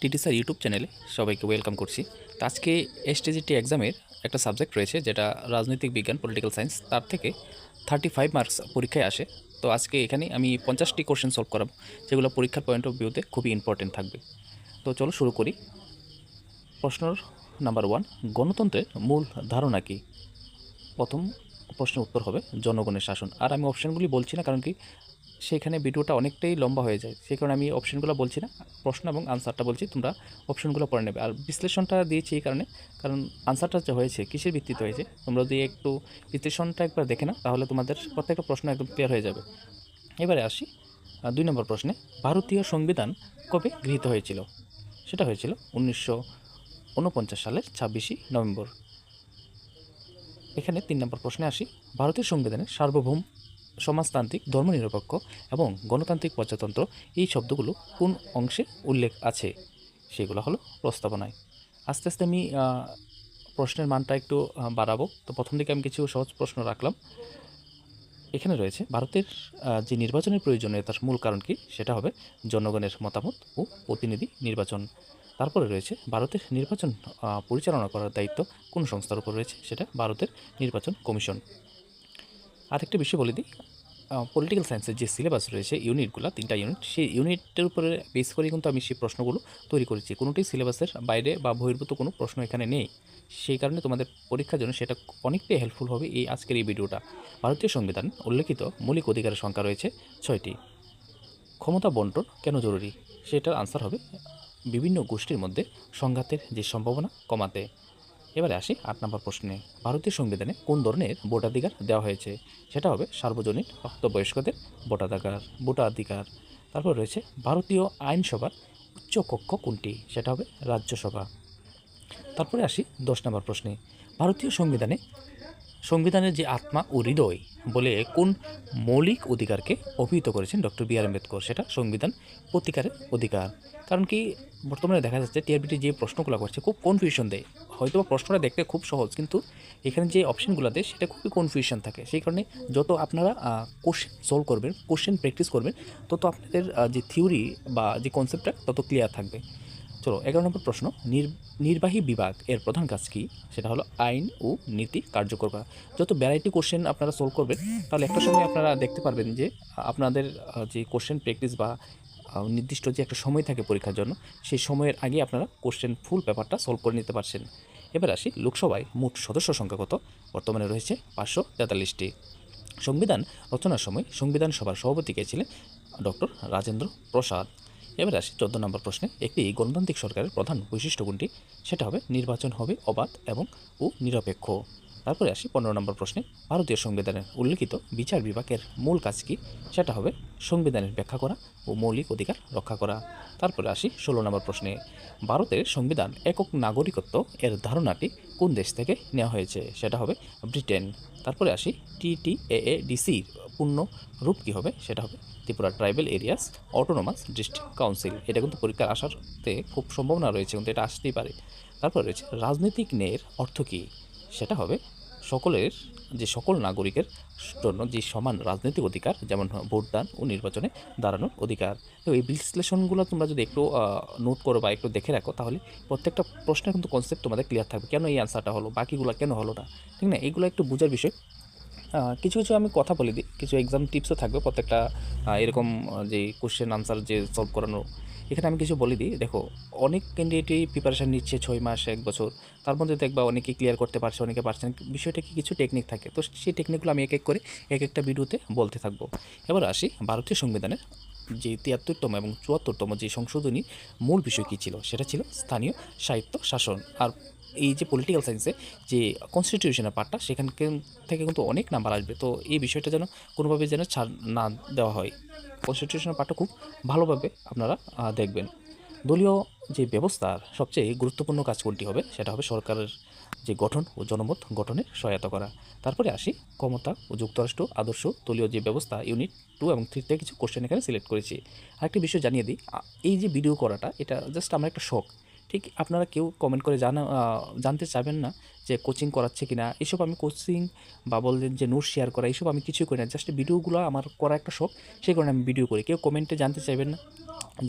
TT sir YouTube চ্যানেলে সবাইকে welcome করছি। তো আজকে এসটিজিটি এক্সামের একটা সাবজেক্ট রয়েছে, যেটা রাজনৈতিক বিজ্ঞান, পলিটিক্যাল সায়েন্স। তার থেকে থার্টি ফাইভ মার্কস পরীক্ষায় আসে। তো আজকে এখানে আমি পঞ্চাশটি কোশ্চেন সলভ করাবো, যেগুলো পরীক্ষার পয়েন্ট অফ ভিউতে খুবই ইম্পর্টেন্ট থাকবে। তো চলো শুরু করি। প্রশ্ন নাম্বার ওয়ান গণতন্ত্রের মূল ধারণা কী? প্রথম প্রশ্নের উত্তর হবে জনগণের শাসন। আর আমি অপশানগুলি বলছি না, কারণ কি সেখানে ভিডিওটা অনেকটাই লম্বা হয়ে যায়। সেই কারণে আমি অপশানগুলো বলছি না, প্রশ্ন এবং আনসারটা বলছি, তোমরা অপশানগুলো পড়ে নেবে। আর বিশ্লেষণটা দিয়েছি এই কারণে, কারণ আনসারটা যে হয়েছে, কিসের ভিত্তিতে হয়েছে, তোমরা যদি একটু বিশ্লেষণটা একবার দেখে না তাহলে তোমাদের প্রত্যেকটা প্রশ্ন একদম ক্লিয়ার হয়ে যাবে। এবারে আসি দুই নম্বর প্রশ্নে, ভারতীয় সংবিধান কবে গৃহীত হয়েছিল? সেটা হয়েছিল উনিশশো উনপঞ্চাশ সালের ছাব্বিশে নভেম্বর। এখানে তিন নম্বর প্রশ্নে আসি, ভারতীয় সংবিধানে সার্বভৌম সমাজতান্ত্রিক, ধর্মনিরপেক্ষ এবং গণতান্ত্রিক প্রজাতন্ত্র এই শব্দগুলো কোন অংশে উল্লেখ আছে? সেগুলো হলো প্রস্তাবনায়। আস্তে আস্তে আমি প্রশ্নের মানটা একটু বাড়াবো। তো প্রথম দিকে আমি কিছু সহজ প্রশ্ন রাখলাম। এখানে রয়েছে, ভারতের যে নির্বাচনের প্রয়োজনীয়তার মূল কারণ কি? সেটা হবে জনগণের মতামত ও প্রতিনিধি নির্বাচন। তারপরে রয়েছে, ভারতের নির্বাচন পরিচালনা করার দায়িত্ব কোন সংস্থার উপর রয়েছে? সেটা ভারতের নির্বাচন কমিশন। আরেকটা বিষয় বলে দিই পলিটিক্যাল সায়েন্সের যে সিলেবাস রয়েছে ইউনিটগুলো তিনটা ইউনিট সেই ইউনিটের উপরে বেস করে কিন্তু আমি সেই প্রশ্নগুলো তৈরি করেছি। কোনোটাই সিলেবাসের বাইরে বা বহির্ভূত কোনো প্রশ্ন এখানে নেই। সেই কারণে তোমাদের পরীক্ষার জন্য সেটা অনেকটাই হেল্পফুল হবে এই আজকের এই ভিডিওটা ভারতীয় সংবিধান উল্লেখিত মৌলিক অধিকারের সংখ্যা রয়েছে ছয়টি। ক্ষমতা বন্টন কেন জরুরি? সেটার আনসার হবে বিভিন্ন গোষ্ঠীর মধ্যে সংঘাতের যে সম্ভাবনা কমাতে। এবারে আসি আট নম্বর প্রশ্নে। ভারতীয় সংবিধানে কোন ধরনের ভোটাধিকার দেওয়া হয়েছে? সেটা হবে সার্বজনীন প্রাপ্তবয়স্কদের ভোটাধিকার ভোটাধিকার। তারপর রয়েছে ভারতীয় আইনসভার উচ্চ কক্ষ কোনটি? সেটা হবে রাজ্যসভা। তারপরে আসি দশ নম্বর প্রশ্নে। ভারতীয় সংবিধানে সংবিধানের যে আত্মা ও হৃদয় বলে কোন মৌলিক অধিকারকে অভিহিত করেছেন ডক্টর বি আর আম্বেদকর, সেটা সংবিধান প্রতিকারের অধিকার। কারণ কি, বর্তমানে দেখা যাচ্ছে টিআরবিটি যে প্রশ্নগুলো করছে খুব কনফিউশন দেয়। হয়তো প্রশ্নটা দেখতে খুব সহজ, কিন্তু এখানে যে অপশনগুলো দেয়, সেটা খুবই কনফিউশন থাকে। সেই কারণে যত আপনারা কোশ্চেন সলভ করবেন কোশ্চেন প্র্যাকটিস করবেন, তত আপনাদের যে থিওরি বা যে কনসেপ্টটা তত ক্লিয়ার থাকবে। চলো, এগারো নম্বর প্রশ্ন। নির- নির্বাহী বিভাগ এর প্রধান কাজ কি? সেটা হলো আইন ও নীতি কার্যকর করা। যত ভ্যারাইটি কোশ্চেন আপনারা সলভ করবেন, তাহলে একটা সময় আপনারা দেখতে পারবেন যে, আপনাদের যে কোশ্চেন প্র্যাকটিস বা নির্দিষ্ট যে একটা সময় থাকে পরীক্ষার জন্য, সেই সময়ের আগে আপনারা কোশ্চেন ফুল পেপারটা সলভ করে নিতে পারছেন। এবার আসি লোকসভায় মোট সদস্য সংখ্যা কত? বর্তমানে রয়েছে পাঁচশো তেতাল্লিশটি। সংবিধান রচনার সময় সংবিধান সভার সভাপতি কে ছিলেন? ডক্টর রাজেন্দ্র প্রসাদ। এবার আসি চোদ্দ নম্বর প্রশ্নে। একটি গণতান্ত্রিক সরকারের প্রধান বৈশিষ্ট্য সেটা হবে নির্বাচন হবে অবাধ এবং ও নিরপেক্ষ। তারপরে আসি পনেরো নম্বর প্রশ্নে। ভারতীয় সংবিধানের উল্লেখিত বিচার বিভাগের মূল কাজ কি? সেটা হবে সংবিধানের ব্যাখ্যা করা ও মৌলিক অধিকার রক্ষা করা। তারপরে আসি ষোলো নম্বর প্রশ্নে। ভারতের সংবিধান একক নাগরিকত্ব এর ধারণাটি কোন দেশ থেকে নেওয়া হয়েছে? সেটা হবে ব্রিটেন। তারপরে আসি টিটিএএডিসির পূর্ণ রূপ কী হবে? সেটা হবে Tripura tribal areas autonomous district council. এটা কিন্তু পরীক্ষার আসারতে খুব সম্ভাবনা রয়েছে, কিন্তু এটা আসতেই পারে। তারপর রয়েছে রাজনৈতিক ন্যায়ের অর্থ কী? সেটা হবে সকলের, যে সকল নাগরিকের জন্য যে সমান রাজনৈতিক অধিকার, যেমন ভোটদান ও নির্বাচনে দাঁড়ানোর অধিকার। তো এই বিশ্লেষণগুলো তোমরা যদি একটু নোট করো বা একটু দেখে রাখো, তাহলে প্রত্যেকটা প্রশ্নের কিন্তু কনসেপ্ট তোমাদের ক্লিয়ার থাকবে। কেন এই অ্যান্সারটা হলো? বাকিগুলো কেন হলো না? ঠিক না? এইগুলো একটু বোঝার বিষয়। কিছু কিছু আমি কথা বলে দিই। কিছু এক্সাম টিপসও থাকবে প্রত্যেকটা এরকম যে কোশ্চেন আনসার যে সলভ করানো এখানে আমি কিছু বলে দিই। দেখো, অনেক ক্যান্ডিডেটই প্রিপারেশান নিচ্ছে ছয় মাস, এক বছর। তার মধ্যে দেখবা অনেকে ক্লিয়ার করতে পারছে, অনেকে পারছে না। বিষয়টা কি, কিছু টেকনিক থাকে। তো সেই টেকনিকগুলো আমি এক এক করে এক একটা ভিডিওতে বলতে থাকব। এবার আসি ভারতীয় সংবিধানের যে তিয়াত্তরতম এবং চুয়াত্তরতম যে সংশোধনী মূল বিষয় কী ছিল? সেটা ছিল স্থানীয় সাহিত্য শাসন। আর এই যে পলিটিক্যাল সায়েন্সে যে কনস্টিটিউশনের পার্টটা সেখান থেকে কিন্তু অনেক নাম্বার আসবে। তো এই বিষয়টা যেন কোনোভাবে যেন ছাড় না দেওয়া হয়। কনস্টিটিউশনের পার্টটা খুব ভালোভাবে আপনারা দেখবেন। দলীয় যে ব্যবস্থার সবচেয়ে গুরুত্বপূর্ণ কাজ কোনটি হবে? সেটা হবে সরকারের যে গঠন ও জনমত গঠনে সহায়তা করা। তারপরে আসি ক্ষমতা ও যুক্তরাষ্ট্র আদর্শ দলীয় যে ব্যবস্থা, ইউনিট টু এবং থ্রিতে কিছু কোশ্চেন এখানে সিলেক্ট করেছি। আরেকটি বিষয় জানিয়ে দিই এই যে ভিডিও করাটা, এটা জাস্ট আমার একটা শখ ঠিক আপনারা কেউ কমেন্ট করে জানা জানতে চাইবেন না যে কোচিং করাচ্ছে কি না এসব আমি কোচিং বা বললেন যে নোট শেয়ার করা এইসব আমি কিছুই করি না। জাস্ট ভিডিওগুলো আমার করা একটা শখ, সেই কারণে আমি ভিডিও করি। কেউ কমেন্টে জানতে চাইবেন না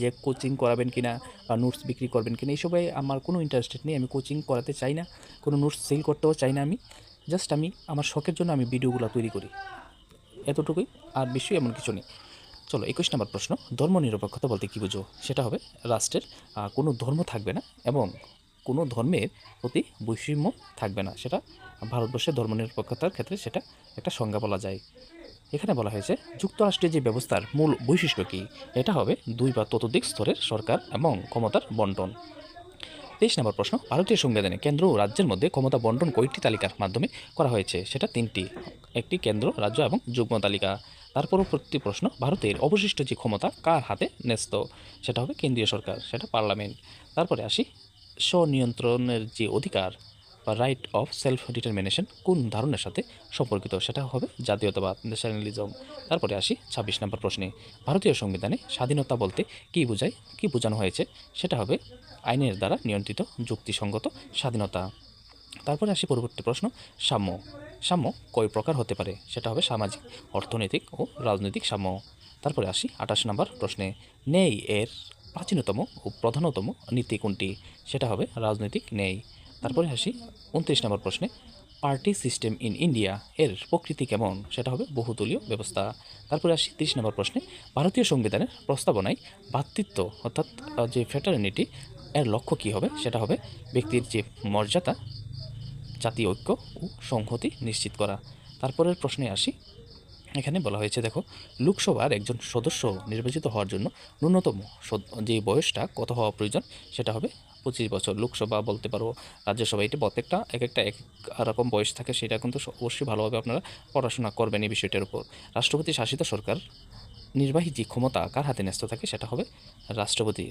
যে কোচিং করাবেন কিনা বা নোটস বিক্রি করবেন কিনা এইসবে আমার কোনো ইন্টারেস্টেড নেই। আমি কোচিং করাতে চাই না, কোনো নোটস সেল করতেও চাই না আমি। জাস্ট আমি, আমার শখের জন্য আমি ভিডিওগুলো তৈরি করি। এতটুকুই, আর বেশি এমন কিছু নেই। চলো, একুশ নম্বর প্রশ্ন। ধর্ম নিরপেক্ষতা বলতে কী বুঝো? সেটা হবে রাষ্ট্রের কোনো ধর্ম থাকবে না এবং কোনো ধর্মের প্রতি বৈষম্য থাকবে না। সেটা ভারতবর্ষের ধর্ম নিরপেক্ষতার ক্ষেত্রে সেটা একটা সংজ্ঞা বলা যায়। এখানে বলা হয়েছে, যুক্তরাষ্ট্রের যে ব্যবস্থার মূল বৈশিষ্ট্য কী? এটা হবে দুই বা ততোধিক স্তরের সরকার এবং ক্ষমতার বন্টন। তেইশ নম্বর প্রশ্ন, ভারতীয় সংবিধানে কেন্দ্র ও রাজ্যের মধ্যে ক্ষমতা বন্টন কয়েকটি তালিকার মাধ্যমে করা হয়েছে। সেটা তিনটি, একটি কেন্দ্র, রাজ্য এবং যুগ্ম তালিকা। তার পরবর্তী প্রশ্ন ভারতের অবশিষ্ট যে ক্ষমতা, কার হাতে ন্যস্ত? সেটা হবে কেন্দ্রীয় সরকার, সেটা পার্লামেন্ট। তারপরে আসি, স্বনিয়ন্ত্রণের যে অধিকার বা রাইট অফ সেলফ ডিটারমিনেশন কোন ধারণের সাথে সম্পর্কিত? সেটা হবে জাতীয়তাবাদ ন্যাশনালিজম তারপরে আসি, ছাব্বিশ নম্বর প্রশ্নে, ভারতীয় সংবিধানে স্বাধীনতা বলতে কী বোঝায়, কী বোঝানো হয়েছে? সেটা হবে আইনের দ্বারা নিয়ন্ত্রিত, যুক্তিসঙ্গত স্বাধীনতা। তারপরে আসি পরবর্তী প্রশ্ন, সাম্য। সাম্য কয় প্রকার হতে পারে? সেটা হবে সামাজিক, অর্থনৈতিক ও রাজনৈতিক সাম্য। তারপরে আসি আঠাশ নম্বর প্রশ্নে, নেই এর প্রাচীনতম ও প্রধানতম নীতি কোনটি? সেটা হবে রাজনৈতিক নেই। তারপরে আসি উনত্রিশ নম্বর প্রশ্নে, পার্টি সিস্টেম ইন ইন্ডিয়া এর প্রকৃতি কেমন? সেটা হবে বহুদলীয় ব্যবস্থা। তারপরে আসি তিরিশ নম্বর প্রশ্নে, ভারতীয় সংবিধানের প্রস্তাবনায় ভ্রাতৃত্ব অর্থাৎ যে ফ্যাটার্নিটি এর লক্ষ্য কী হবে? সেটা হবে ব্যক্তির যে মর্যাদা জাতীয় ঐক্য ও সংহতি নিশ্চিত করা। তারপরের প্রশ্নে আসি। এখানে বলা হয়েছে, দেখো, লোকসভার একজন সদস্য নির্বাচিত হওয়ার জন্য ন্যূনতম যে বয়সটা কত হওয়া প্রয়োজন সেটা হবে পঁচিশ বছর। লোকসভা বলতে পারো, রাজ্যসভা, এটি প্রত্যেকটা এক একটা এক রকম বয়স থাকে, সেটা কিন্তু অবশ্যই ভালোভাবে আপনারা পড়াশোনা করবেন এই বিষয়টার উপর। রাষ্ট্রপতি শাসিত সরকার নির্বাহী যে ক্ষমতা কার হাতে ন্যস্ত থাকে সেটা হবে রাষ্ট্রপতি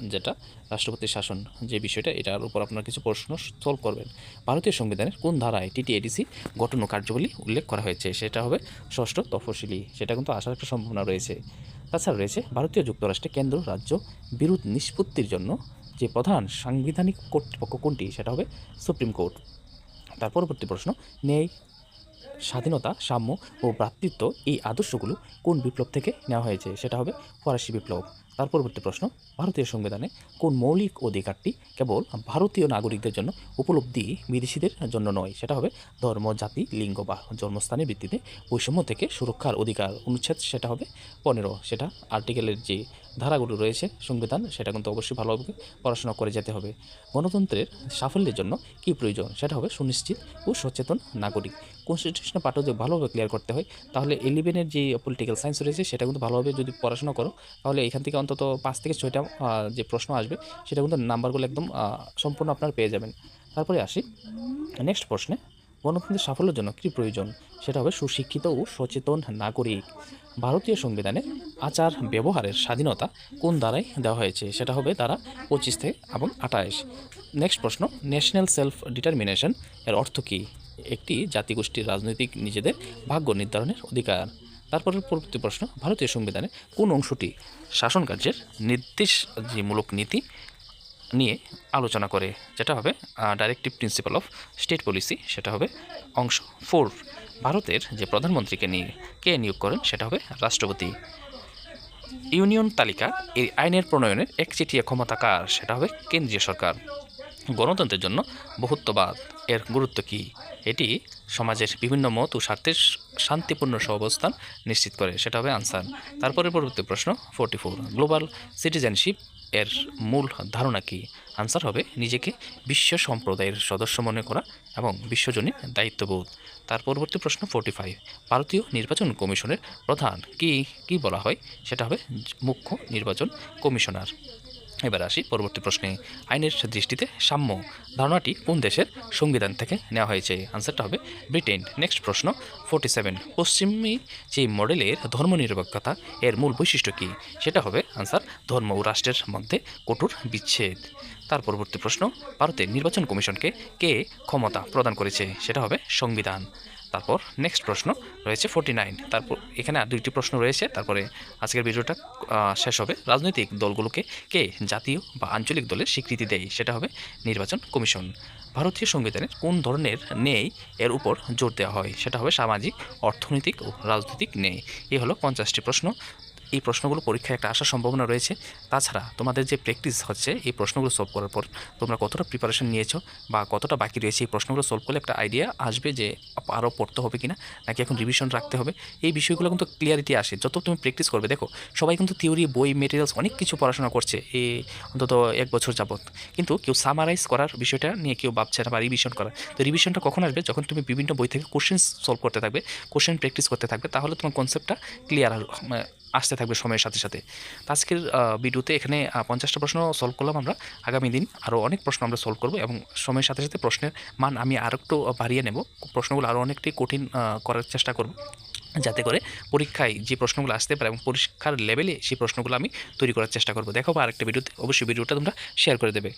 যেটা রাষ্ট্রপতির শাসন যে বিষয়টা, এটার উপর আপনার কিছু প্রশ্ন সলভ করবেন। ভারতীয় সংবিধানের কোন ধারায় টিটিএডিসি গঠন ও কার্যবলী উল্লেখ করা হয়েছে? সেটা হবে ষষ্ঠ তফসিলি। সেটা কিন্তু আসার একটা সম্ভাবনা রয়েছে। তাছাড়া রয়েছে ভারতীয় যুক্তরাষ্ট্রে কেন্দ্র রাজ্য বিরোধ নিষ্পত্তির জন্য যে প্রধান সাংবিধানিক কর্তৃপক্ষ কোনটি, সেটা হবে সুপ্রিম কোর্ট। তার পরবর্তী প্রশ্ন, ন্যায়, স্বাধীনতা, সাম্য ও ভ্রাতৃত্ব এই আদর্শগুলো কোন বিপ্লব থেকে নেওয়া হয়েছে? সেটা হবে ফরাসি বিপ্লব। তার পরবর্তী প্রশ্ন, ভারতীয় সংবিধানে কোন মৌলিক অধিকারটি কেবল ভারতীয় নাগরিকদের জন্য উপলব্ধি বিদেশিদের জন্য নয়? সেটা হবে ধর্ম, জাতি, লিঙ্গ বা জন্মস্থানের ভিত্তিতে বৈষম্য থেকে সুরক্ষার অধিকার অনুচ্ছেদ সেটা হবে পনেরো। সেটা আর্টিকেলের যে ধারাগুলো রয়েছে সংবিধান, সেটা কিন্তু অবশ্যই ভালোভাবে পড়াশোনা করে যেতে হবে। গণতন্ত্রের সাফল্যের জন্য কী প্রয়োজন? সেটা হবে সুনিশ্চিত ও সচেতন নাগরিক। কনস্টিটিউশনের পাঠও যদি ভালোভাবে ক্লিয়ার করতে হয়, তাহলে ইলেভেনের যে পলিটিক্যাল সায়েন্স রয়েছে, সেটা কিন্তু ভালোভাবে যদি পড়াশোনা করো, তাহলে এখান থেকে অন্তত পাঁচ থেকে ছয়টা যে প্রশ্ন আসবে, সেটা কিন্তু নাম্বারগুলো একদম সম্পূর্ণ আপনারা পেয়ে যাবেন। তারপরে আসি, নেক্সট প্রশ্নে, গণতন্ত্রের সাফল্যের জন্য কী প্রয়োজন? সেটা হবে সুশিক্ষিত ও সচেতন নাগরিক। ভারতীয় সংবিধানে আচার ব্যবহারের স্বাধীনতা কোন দ্বারাই দেওয়া হয়েছে? সেটা হবে দ্বারা পঁচিশ থেকে, এবং আঠাশ নেক্সট প্রশ্ন, ন্যাশনাল সেলফ ডিটারমিনেশন এর অর্থ কী? একটি জাতিগোষ্ঠীর রাজনৈতিক নিজেদের ভাগ্য নির্ধারণের অধিকার। তারপরে পরবর্তী প্রশ্ন, ভারতীয় সংবিধানে কোন অংশটি শাসন কার্যের নির্দেশ যে মূলক নীতি নিয়ে আলোচনা করে? যেটা হবে directive principle of state policy সেটা হবে অংশ ফোর ভারতের যে প্রধানমন্ত্রীকে নিয়ে, কে নিয়োগ করেন, সেটা হবে রাষ্ট্রপতি। ইউনিয়ন তালিকা, এই আইনের প্রণয়নের একচেটিয়া ক্ষমতা কার? সেটা হবে কেন্দ্রীয় সরকার। গণতন্ত্রের জন্য বহুত্ববাদ। এর গুরুত্ব কী? এটি সমাজের বিভিন্ন মত ও স্বার্থের শান্তিপূর্ণ সহাবস্থান নিশ্চিত করে। সেটা হবে আনসার। তারপরে পরবর্তী প্রশ্ন ফোরটি ফোর গ্লোবাল সিটিজেনশিপ এর মূল ধারণা কী? আনসার হবে নিজেকে বিশ্ব সম্প্রদায়ের সদস্য মনে করা এবং বিশ্বজনীন দায়িত্ববোধ। তার পরবর্তী প্রশ্ন ফোরটি ফাইভ ভারতীয় নির্বাচন কমিশনের প্রধান কি কি বলা হয়? সেটা হবে মুখ্য নির্বাচন কমিশনার। এবার আসি পরবর্তী প্রশ্নে। আইনের দৃষ্টিতে সাম্য ধারণাটি কোন দেশের সংবিধান থেকে নেওয়া হয়েছে? আনসারটা হবে ব্রিটেন। নেক্সট প্রশ্ন ফোর্টি সেভেন পশ্চিমী যে মডেলের ধর্মনিরপেক্ষতা এর মূল বৈশিষ্ট্য কী? সেটা হবে আনসার ধর্ম ও রাষ্ট্রের মধ্যে কঠোর বিচ্ছেদ। তার পরবর্তী প্রশ্ন, ভারতের নির্বাচন কমিশনকে কে ক্ষমতা প্রদান করেছে? সেটা হবে সংবিধান। তারপর নেক্সট প্রশ্ন রয়েছে ফোর্টি নাইন তারপর এখানে আর দুইটি প্রশ্ন রয়েছে। তারপরে আজকের ভিডিওটা শেষ হবে। রাজনৈতিক দলগুলোকে কে জাতীয় বা আঞ্চলিক দলের স্বীকৃতি দেয়? সেটা হবে নির্বাচন কমিশন। ভারতীয় সংবিধানের কোন ধরনের নেই এর উপর জোর দেওয়া হয়? সেটা হবে সামাজিক, অর্থনৈতিক ও রাজনৈতিক নেই এই হলো পঞ্চাশটি প্রশ্ন। এই প্রশ্নগুলো পরীক্ষায় একটা আসার সম্ভাবনা রয়েছে। তাছাড়া তোমাদের যে প্র্যাকটিস হচ্ছে, এই প্রশ্নগুলো সলভ করার পর তোমরা কতটা প্রিপারেশন নিয়েছো বা কতটা বাকি রয়েছে, এই প্রশ্নগুলো সলভ করলে একটা আইডিয়া আসবে যে আরও পড়তে হবে কিনা, নাকি এখন রিভিশন রাখতে হবে। এই বিষয়গুলো কিন্তু ক্লিয়ারিটি আসে। যত তুমি প্র্যাকটিস করবে, দেখো, সবাই কিন্তু থিওরি বই মেটেরিয়ালস অনেক কিছু পড়াশোনা করছে এই অন্তত এক বছর যাবত কিন্তু কেউ সামারাইজ করার বিষয়টা নিয়ে কেউ ভাবছে না বা রিভিশন করা তো রিভিশনটা কখন আসবে? যখন তুমি বিভিন্ন বই থেকে কোশ্চেন সলভ করতে থাকবে কোশ্চেন প্র্যাকটিস করতে থাকবে, তাহলে তোমার কনসেপ্টটা ক্লিয়ার আসতে থাকবে সময়ের সাথে সাথে। তো আজকের ভিডিওতে এখানে পঞ্চাশটা প্রশ্ন সলভ করলাম আমরা। আগামী দিন আরও অনেক প্রশ্ন আমরা সলভ করব এবং সময়ের সাথে সাথে প্রশ্নের মান আমি আরও একটু বাড়িয়ে নেব। প্রশ্নগুলো আরও অনেকটি কঠিন করার চেষ্টা করব। যাতে করে পরীক্ষায় যে প্রশ্নগুলো আসতে পারে এবং পরীক্ষার লেভেলে সেই প্রশ্নগুলো আমি তৈরি করার চেষ্টা করব। দেখো আরেকটা ভিডিওতে। অবশ্যই ভিডিওটা তোমরা শেয়ার করে দেবে।